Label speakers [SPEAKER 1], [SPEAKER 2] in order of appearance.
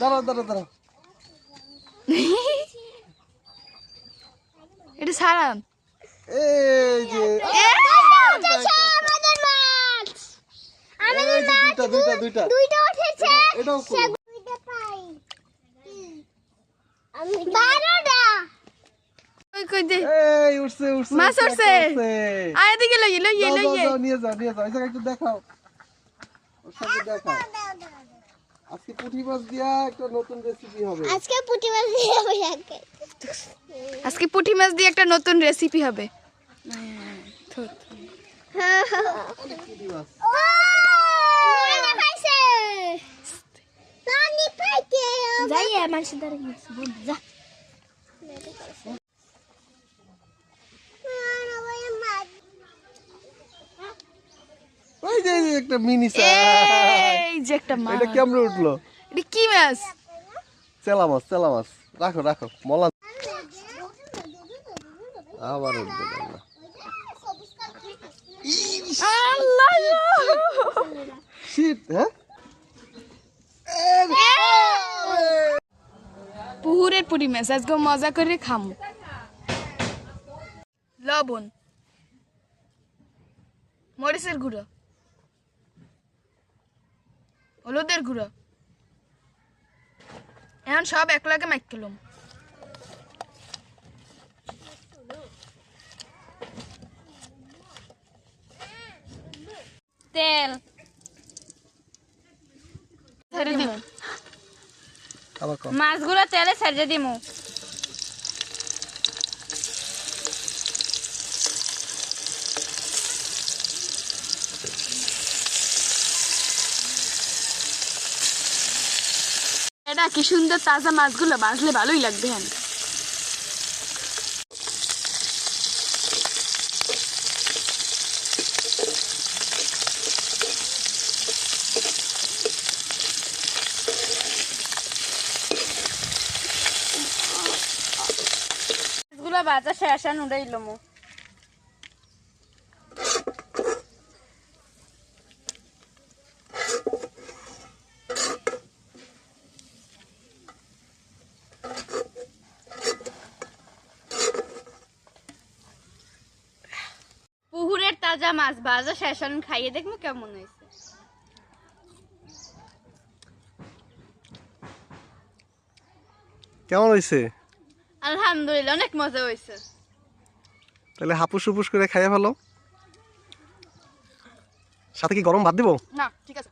[SPEAKER 1] দাঁড়াও দাঁড়াও দাঁড়াও।
[SPEAKER 2] এটা সারান
[SPEAKER 1] এই যে
[SPEAKER 3] আমাদের মাছ
[SPEAKER 1] এই যে দুইটা দুইটা দুইটা।
[SPEAKER 3] দুইটা উঠেছে।
[SPEAKER 1] এটাও
[SPEAKER 3] দুইটা পাই। আমি বারোটা।
[SPEAKER 2] কই কই দে।
[SPEAKER 1] এই উঠছে উঠছে
[SPEAKER 2] মাছ
[SPEAKER 1] উঠছে,
[SPEAKER 2] উঠছে।
[SPEAKER 1] উঠছে।
[SPEAKER 2] আয় এদিকে লইয়ে লইয়ে
[SPEAKER 1] যাও, যাও,
[SPEAKER 2] লইয়ে
[SPEAKER 1] যাও, নিয়ে যাও নিয়ে যাও। এই জায়গায় একটু দেখাও। ওর সাথে দেখাও। আজকে পুঁটি মাছ দিয়া একটা নতুন রেসিপি হবে।
[SPEAKER 3] আজকে পুঁটি মাছ দিয়ে হবে আজকে।
[SPEAKER 2] পুঁটি মাছ দিয়ে একটা নতুন রেসিপি হবে।
[SPEAKER 1] একটা মিনি
[SPEAKER 2] এই যে একটা মাছ।
[SPEAKER 1] এটা কেমনে উঠল?
[SPEAKER 2] এটা কি মাছ?
[SPEAKER 1] চেলা মাছ চেলা মাছ। রাখো রাখো। মলা আবার উঠবে না।
[SPEAKER 2] আল্লাহ!
[SPEAKER 1] হ্যাঁ?
[SPEAKER 2] পুহুরের পুরি মাছ আজকে মজা করে খামু। লবণ মরিচের গুঁড়ো। হলুদের গুঁড়ো। এখন সব একলাগে মাইক খেলাম
[SPEAKER 4] তেল। মাছগুলো তেলে সাজিয়ে দিমু।
[SPEAKER 2] এটা কি সুন্দর তাজা মাছগুলো বাজলে ভালোই লাগবে হ্যাঁ
[SPEAKER 4] মাছগুলো বাজা শেষ উড়াই লমু তাজা মাছ ভাজা শেষ খাইয়ে দেখব কেমন হয়েছে।
[SPEAKER 1] কেমন হয়েছে?
[SPEAKER 4] আলহামদুলিল্লাহ অনেক মজা হয়েছে।
[SPEAKER 1] তাহলে হাপুস হুপুস করে খাইয়া ভালো সাথে কি গরম ভাত দিব?
[SPEAKER 2] না ঠিক আছে।